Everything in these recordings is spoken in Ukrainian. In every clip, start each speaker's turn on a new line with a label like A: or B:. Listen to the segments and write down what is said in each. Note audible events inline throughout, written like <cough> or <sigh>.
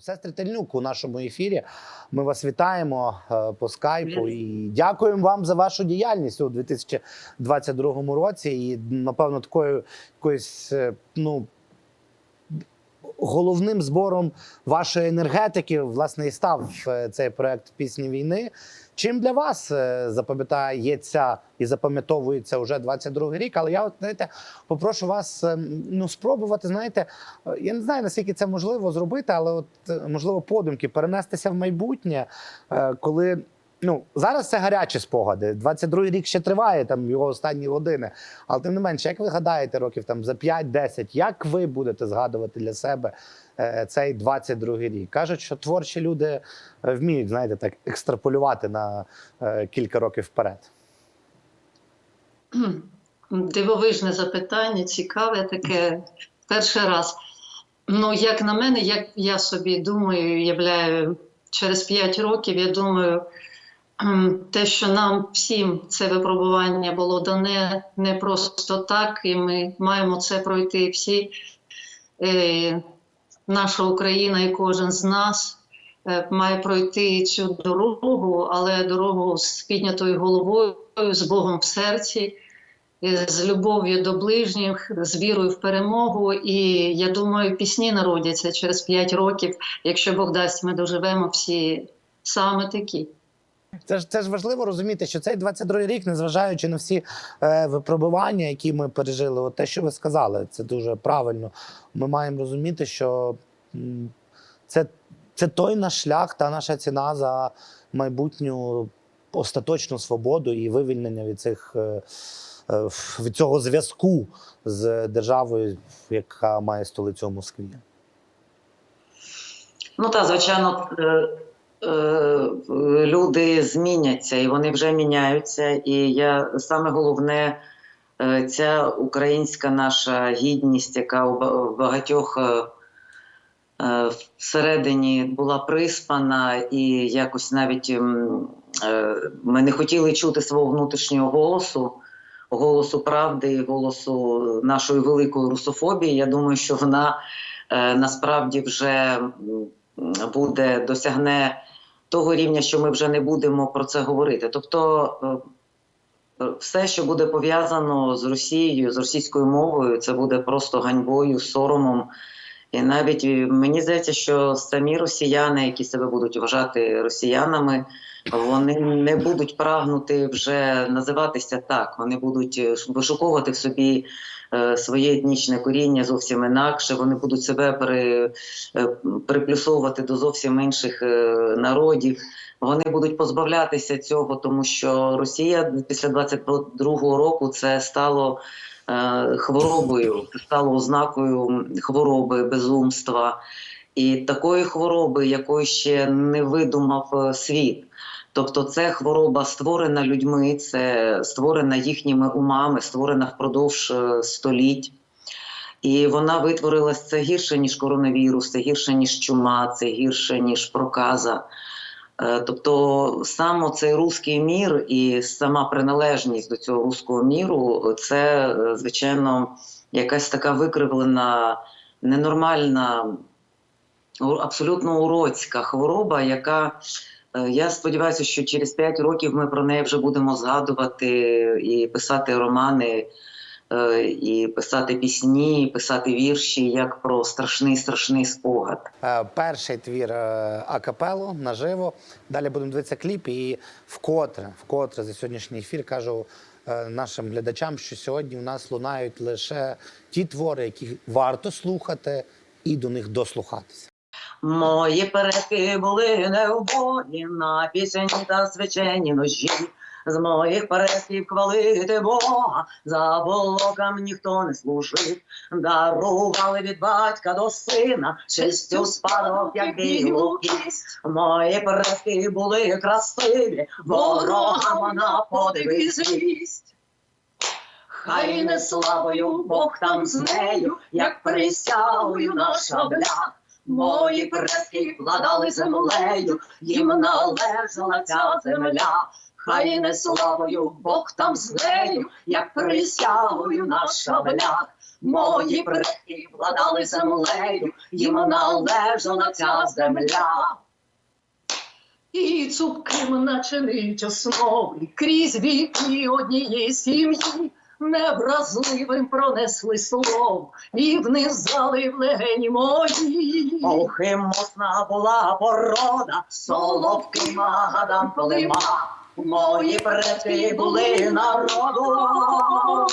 A: Сестри Тельнюк у нашому ефірі. Ми вас вітаємо е, по скайпу і дякуємо вам за вашу діяльність у 2022 році. І напевно, такою якоюсь е, ну. Головним збором вашої енергетики власне і став е, цей проект пісні війни. Чим для вас е, запам'ятається і запам'ятовується вже 22 рік? Але я от знаєте, попрошу вас е, ну спробувати. Знаєте, я не знаю наскільки це можливо зробити, але от можливо подумки перенестися в майбутнє, коли. Ну, зараз це гарячі спогади. 22-й рік ще триває, там його останні години. Але тим не менше, як ви гадаєте, років там за 5-10, як ви будете згадувати для себе е, цей 22-й рік? Кажуть, що творчі люди е, вміють, знаєте, так екстраполювати на е, кілька років вперед. <clears throat>
B: Дивовижне запитання, цікаве таке перший раз. Ну, як на мене, як я собі думаю, являю, через 5 років, я думаю, те, що нам всім це випробування було дане не просто так, і ми маємо це пройти всі, е, наша Україна і кожен з нас е, має пройти цю дорогу, але дорогу з піднятою головою, з Богом в серці з любов'ю до ближніх, з вірою в перемогу. І я думаю, пісні народяться через 5 років. Якщо Бог дасть, ми доживемо всі саме такі.
A: Це ж це ж важливо розуміти, що цей 22-й рік, незважаючи на всі е, випробування, які ми пережили, от те, що ви сказали, це дуже правильно. Ми маємо розуміти, що це, це той наш шлях, та наша ціна за майбутню остаточну свободу і вивільнення від цих. Е, е, від цього зв'язку з державою, яка має столицю у Москві.
C: Ну так, звичайно, е, люди зміняться і вони вже міняються. І я саме головне, е, ця українська наша гідність, яка у багатьох е, е, всередині була приспана, і якось навіть е, ми не хотіли чути свого внутрішнього голосу. Голосу правди, голосу нашої великої русофобії. Я думаю, що вона е, насправді вже буде досягне того рівня, що ми вже не будемо про це говорити. Тобто, е, е, все, що буде пов'язано з Росією, з російською мовою, це буде просто ганьбою, соромом. І навіть мені здається, що самі росіяни, які себе будуть вважати росіянами, вони не будуть прагнути вже називатися так. Вони будуть е, вишуковувати в собі е, своє етнічне коріння зовсім інакше. Вони будуть себе пере, е, приплюсовувати до зовсім інших народів. Вони будуть позбавлятися цього, тому що Росія після 22-го року це стало хворобою, стало ознакою хвороби, безумства і такої хвороби, якої ще не видумав світ. Тобто, це хвороба створена людьми, це створена їхніми умами, створена впродовж е, століть. І вона витворилась це гірше, ніж коронавірус, це гірше, ніж чума, це гірше, ніж проказа. Е, Тобто сам цей руський мір і сама приналежність до цього руського міру це, е, звичайно, якась така викривлена, ненормальна, абсолютно уроцька хвороба, яка я сподіваюся, що через 5 років ми про неї вже будемо згадувати і писати романи, е, і писати пісні, і писати вірші, як про страшний страшний спогад.
A: Е, Перший твір е, акапелу наживо. Далі будемо дивитися кліп. І вкотре, вкотре за сьогоднішній ефір кажу е, нашим глядачам, що сьогодні у нас лунають лише ті твори, які варто слухати, і до них дослухатися.
C: Мої предки були неубогі на пісені та свячені ножі. З моїх предків хвалити Бога, за волокам ніхто не служив. Дарували від батька до сина, честю спадок, як білу кість. Мої предки були красиві, ворогам на подиви злість. Хай не славою Бог там з нею, як присягою на шаблях. Мої предки владали землею, їм належала ця земля. Хай не славою Бог там з нею, як присягою на шаблях.
B: Мої предки владали землею, їм належала ця земля.
D: І цупким начинить основи крізь віки однієї сім'ї. Невразливим пронесли слово і внизали в легені мої.
B: Охи мосна була порода, соловки магадам плема. Мої предки були народом.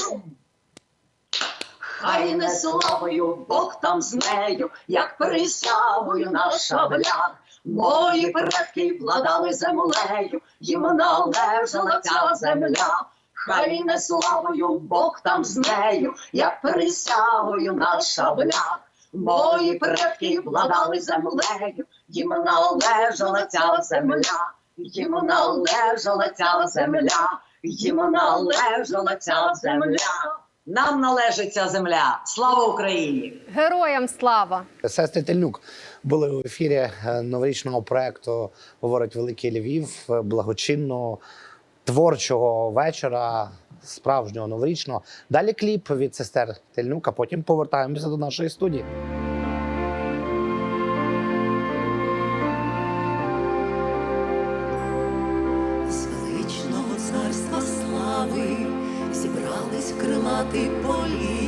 B: Хай не славою Бог там з нею, як присягою на шаблях. Мої предки владали землею, їм належала ця земля. Хай не славою Бог там з нею, як присягою на шаблях. Мої предки владали землею, їм належала ця земля, їм належала ця земля, їм належала ця земля.
C: Нам належить ця земля. Слава Україні!
E: Героям слава!
A: Сестри Тельнюк були у ефірі е, новорічного проекту Говорить Великий Львів, е, благочинного творчого вечора, справжнього новорічного. Далі кліп від сестер Тельнюк, а потім повертаємося до нашої студії.
F: З царства слави зібрались в крилатий полі.